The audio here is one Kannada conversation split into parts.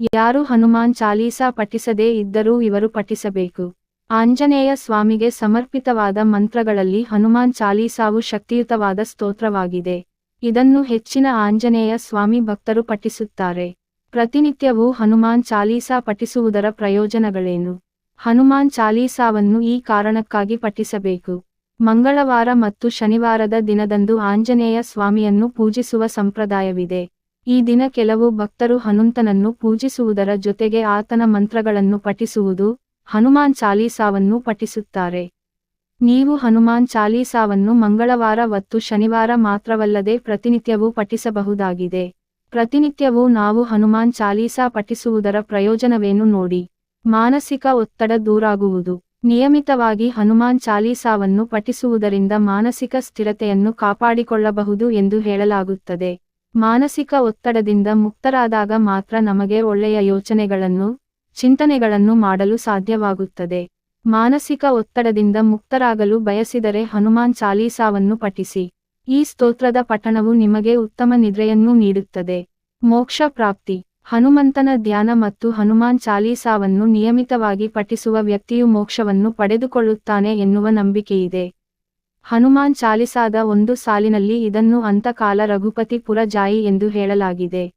ಯಾರು ಹನುಮಾನ್ ಚಾಲೀಸಾ ಪಠಿಸದೇ ಇದ್ದರೂ ಇವರು ಪಠಿಸಬೇಕು. ಆಂಜನೇಯ ಸ್ವಾಮಿಗೆ ಸಮರ್ಪಿತವಾದ ಮಂತ್ರಗಳಲ್ಲಿ ಹನುಮಾನ್ ಚಾಲೀಸಾವು ಶಕ್ತಿಯುತವಾದ ಸ್ತೋತ್ರವಾಗಿದೆ. ಇದನ್ನು ಹೆಚ್ಚಿನ ಆಂಜನೇಯ ಸ್ವಾಮಿ ಭಕ್ತರು ಪಠಿಸುತ್ತಾರೆ. ಪ್ರತಿನಿತ್ಯವೂ ಹನುಮಾನ್ ಚಾಲೀಸಾ ಪಠಿಸುವುದರ ಪ್ರಯೋಜನಗಳೇನು? ಹನುಮಾನ್ ಚಾಲೀಸಾವನ್ನು ಈ ಕಾರಣಕ್ಕಾಗಿ ಪಠಿಸಬೇಕು. ಮಂಗಳವಾರ ಮತ್ತು ಶನಿವಾರದ ದಿನದಂದು ಆಂಜನೇಯ ಸ್ವಾಮಿಯನ್ನು ಪೂಜಿಸುವ ಸಂಪ್ರದಾಯವಿದೆ. ಈ ದಿನ ಕೆಲವು ಭಕ್ತರು ಹನುಮಂತನನ್ನು ಪೂಜಿಸುವುದರ ಜೊತೆಗೆ ಆತನ ಮಂತ್ರಗಳನ್ನು ಪಠಿಸುವುದು ಹನುಮಾನ್ ಚಾಲೀಸಾವನ್ನು ಪಠಿಸುತ್ತಾರೆ. ನೀವು ಹನುಮಾನ್ ಚಾಲೀಸಾವನ್ನು ಮಂಗಳವಾರ ಮತ್ತು ಶನಿವಾರ ಮಾತ್ರವಲ್ಲದೆ ಪ್ರತಿನಿತ್ಯವೂ ಪಠಿಸಬಹುದಾಗಿದೆ. ಪ್ರತಿನಿತ್ಯವೂ ನಾವು ಹನುಮಾನ್ ಚಾಲೀಸಾ ಪಠಿಸುವುದರ ಪ್ರಯೋಜನವೇನು ನೋಡಿ. ಮಾನಸಿಕ ಒತ್ತಡ ದೂರಾಗುವುದು. ನಿಯಮಿತವಾಗಿ ಹನುಮಾನ್ ಚಾಲೀಸಾವನ್ನು ಪಠಿಸುವುದರಿಂದ ಮಾನಸಿಕ ಸ್ಥಿರತೆಯನ್ನು ಕಾಪಾಡಿಕೊಳ್ಳಬಹುದು ಎಂದು ಹೇಳಲಾಗುತ್ತದೆ. ಮಾನಸಿಕ ಒತ್ತಡದಿಂದ ಮುಕ್ತರಾದಾಗ ಮಾತ್ರ ನಮಗೆ ಒಳ್ಳೆಯ ಯೋಚನೆಗಳನ್ನು, ಚಿಂತನೆಗಳನ್ನು ಮಾಡಲು ಸಾಧ್ಯವಾಗುತ್ತದೆ. ಮಾನಸಿಕ ಒತ್ತಡದಿಂದ ಮುಕ್ತರಾಗಲು ಬಯಸಿದರೆ ಹನುಮಾನ್ ಚಾಲೀಸಾವನ್ನು ಪಠಿಸಿ. ಈ ಸ್ತೋತ್ರದ ಪಠಣವು ನಿಮಗೆ ಉತ್ತಮ ನಿದ್ರೆಯನ್ನು ನೀಡುತ್ತದೆ. ಮೋಕ್ಷ ಪ್ರಾಪ್ತಿ. ಹನುಮಂತನ ಧ್ಯಾನ ಮತ್ತು ಹನುಮಾನ್ ಚಾಲೀಸಾವನ್ನು ನಿಯಮಿತವಾಗಿ ಪಠಿಸುವ ವ್ಯಕ್ತಿಯು ಮೋಕ್ಷವನ್ನು ಪಡೆದುಕೊಳ್ಳುತ್ತಾನೆ ಎನ್ನುವ ನಂಬಿಕೆಯಿದೆ. ಹನುಮಾನ್ ಚಾಲಿಸಾದ ಒಂದು ಸಾಲಿನಲ್ಲಿ ಇದನ್ನು ಅಂತಕಾಲ ರಘುಪತಿಪುರ ಜಾಯಿ ಎಂದು ಹೇಳಲಾಗಿದೆ.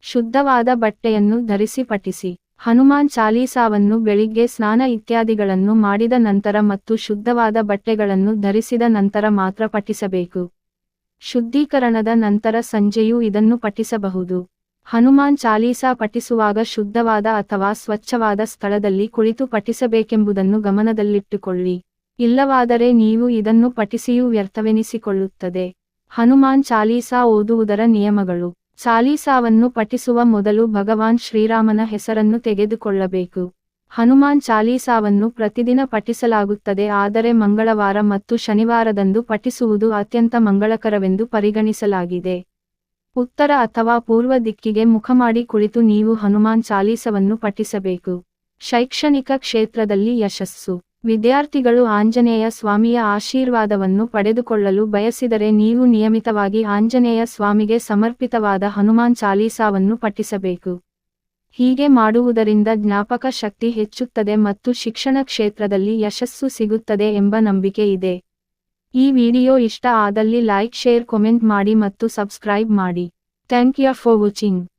ಶುದ್ಧವಾದ ಬಟ್ಟೆಯನ್ನು ಧರಿಸಿ ಪಠಿಸಿ. ಹನುಮಾನ್ ಚಾಲೀಸಾವನ್ನು ಬೆಳಿಗ್ಗೆ ಸ್ನಾನ ಇತ್ಯಾದಿಗಳನ್ನು ಮಾಡಿದ ನಂತರ ಮತ್ತು ಶುದ್ಧವಾದ ಬಟ್ಟೆಗಳನ್ನು ಧರಿಸಿದ ನಂತರ ಮಾತ್ರ ಪಠಿಸಬೇಕು. ಶುದ್ಧೀಕರಣದ ನಂತರ ಸಂಜೆಯೂ ಇದನ್ನು ಪಠಿಸಬಹುದು. ಹನುಮಾನ್ ಚಾಲೀಸಾ ಪಠಿಸುವಾಗ ಶುದ್ಧವಾದ ಅಥವಾ ಸ್ವಚ್ಛವಾದ ಸ್ಥಳದಲ್ಲಿ ಕುಳಿತು ಪಠಿಸಬೇಕೆಂಬುದನ್ನು ಗಮನದಲ್ಲಿಟ್ಟುಕೊಳ್ಳಿ. ಇಲ್ಲವಾದರೆ ನೀವು ಇದನ್ನು ಪಠಿಸಿಯೂ ವ್ಯರ್ಥವೆನಿಸಿಕೊಳ್ಳುತ್ತದೆ. ಹನುಮಾನ್ ಚಾಲೀಸಾ ಓದುವುದರ ನಿಯಮಗಳು. ಚಾಲೀಸಾವನ್ನು ಪಠಿಸುವ ಮೊದಲು ಭಗವಾನ್ ಶ್ರೀರಾಮನ ಹೆಸರನ್ನು ತೆಗೆದುಕೊಳ್ಳಬೇಕು. ಹನುಮಾನ್ ಚಾಲೀಸಾವನ್ನು ಪ್ರತಿದಿನ ಪಠಿಸಲಾಗುತ್ತದೆ, ಆದರೆ ಮಂಗಳವಾರ ಮತ್ತು ಶನಿವಾರದಂದು ಪಠಿಸುವುದು ಅತ್ಯಂತ ಮಂಗಳಕರವೆಂದು ಪರಿಗಣಿಸಲಾಗಿದೆ. ಉತ್ತರ ಅಥವಾ ಪೂರ್ವ ದಿಕ್ಕಿಗೆ ಮುಖಮಾಡಿ ಕುಳಿತು ನೀವು ಹನುಮಾನ್ ಚಾಲೀಸವನ್ನು ಪಠಿಸಬೇಕು. ಶೈಕ್ಷಣಿಕ ಕ್ಷೇತ್ರದಲ್ಲಿ ಯಶಸ್ಸು. ವಿದ್ಯಾರ್ಥಿಗಳು ಆಂಜನೇಯ ಸ್ವಾಮಿಯ ಆಶೀರ್ವಾದವನ್ನು ಪಡೆದುಕೊಳ್ಳಲು ಬಯಸಿದರೆ ನೀವು ನಿಯಮಿತವಾಗಿ ಆಂಜನೇಯ ಸ್ವಾಮಿಗೆ ಸಮರ್ಪಿತವಾದ ಹನುಮಾನ್ ಚಾಲೀಸಾವನ್ನು ಪಠಿಸಬೇಕು. ಹೀಗೆ ಮಾಡುವುದರಿಂದ ಜ್ಞಾಪಕ ಶಕ್ತಿ ಹೆಚ್ಚುತ್ತದೆ ಮತ್ತು ಶಿಕ್ಷಣ ಕ್ಷೇತ್ರದಲ್ಲಿ ಯಶಸ್ಸು ಸಿಗುತ್ತದೆ ಎಂಬ ನಂಬಿಕೆ ಇದೆ. ಈ ವಿಡಿಯೋ ಇಷ್ಟ ಆದಲ್ಲಿ ಲೈಕ್, ಶೇರ್, ಕಮೆಂಟ್ ಮಾಡಿ ಮತ್ತು ಸಬ್ಸ್ಕ್ರೈಬ್ ಮಾಡಿ. Thank you for watching.